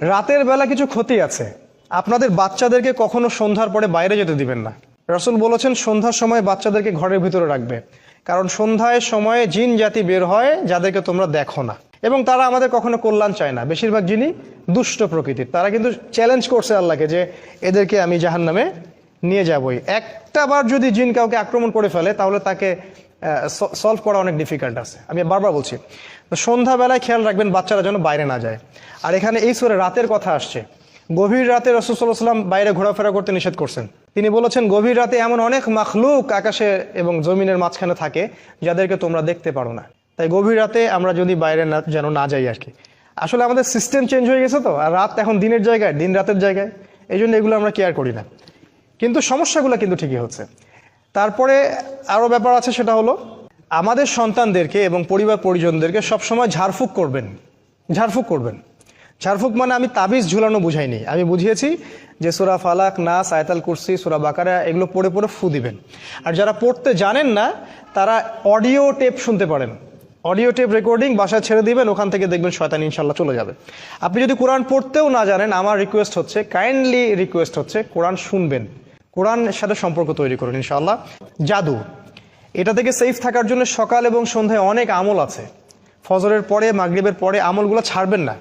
রাতের বেলা কিছু ক্ষতি আছে। আপনাদের বাচ্চাদেরকে কখনো সন্ধ্যার পরে বাইরে যেতে দিবেন না। রসুল বলেছেন, সন্ধ্যার সময় বাচ্চাদেরকে ঘরের ভিতরে রাখবে। কারণ সন্ধ্যায় সময়ে জিন জাতি বের হয়, যাদেরকে তোমরা দেখো না। এবং তারা আমাদের কখনো কল্যাণ চায় না। বেশিরভাগ জিনই দুষ্ট প্রকৃতির। তারা কিন্তু চ্যালেঞ্জ করছে আল্লাহকে যে, এদেরকে আমি জাহান নামে নিয়ে যাবই। একটাবার যদি জিন কাউকে আক্রমণ করে ফেলে, তাহলে তাকে সলভ করা অনেক ডিফিকাল্ট আছে। আমি বারবার বলছি, সন্ধ্যাবেলায় খেয়াল রাখবেন বাচ্চারা যেন বাইরে না যায়। আর এখানে এই সুরে রাতের কথা আসছে। গভীর রাতে রসুল্লাহ বাইরে ঘোরাফেরা করতে নিষেধ করছেন। তিনি বলেছেন, গভীর রাতে এমন অনেক মাখলুক আকাশে এবং জমিনের মাঝখানে থাকে, যাদেরকে তোমরা দেখতে পারো না। তাই গভীর রাতে আমরা যদি বাইরে না, যেন না যাই আর কি। আসলে আমাদের সিস্টেম চেঞ্জ হয়ে গেছে তো, আর রাত এখন দিনের জায়গায়, দিন রাতের জায়গায়। এই জন্য এগুলো আমরা কেয়ার করি না। কিন্তু সমস্যাগুলো কিন্তু ঠিকই হচ্ছে। তারপরে আরও ব্যাপার আছে, সেটা হলো আমাদের সন্তানদেরকে এবং পরিবার পরিজনদেরকে সবসময় ঝাড়ফুঁক করবেন। ঝাড়ফুঁক করবেন। ঝাড়ফুঁক মানে আমি তাবিজ ঝুলানো বুঝাইনি। আমি বুঝিয়েছি যে সুরা ফালাক না সায়তাল কুরসি, সুরা বাকারা এগুলো পড়ে পড়ে ফু দিবেন। আর যারা পড়তে জানেন না, তারা অডিও টেপ শুনতে পারেন। অডিও টেপ রেকর্ডিং বাসায় ছেড়ে দিবেন, ওখান থেকে দেখবেন শয়তান ইনশাল্লাহ চলে যাবে। আপনি যদি কোরআন পড়তেও না জানেন, আমার রিকোয়েস্ট হচ্ছে, কাইন্ডলি রিকোয়েস্ট হচ্ছে, কোরআন শুনবেন। কোরআনের সাথে সম্পর্ক তৈরি করুন ইনশাল্লাহ জাদু, এটা থেকে সেফ থাকার জন্য সকাল এবং সন্ধ্যায় অনেক আমল আছে। ফজরের পরে, মাগরীবের পরে আমলগুলো ছাড়বেন না।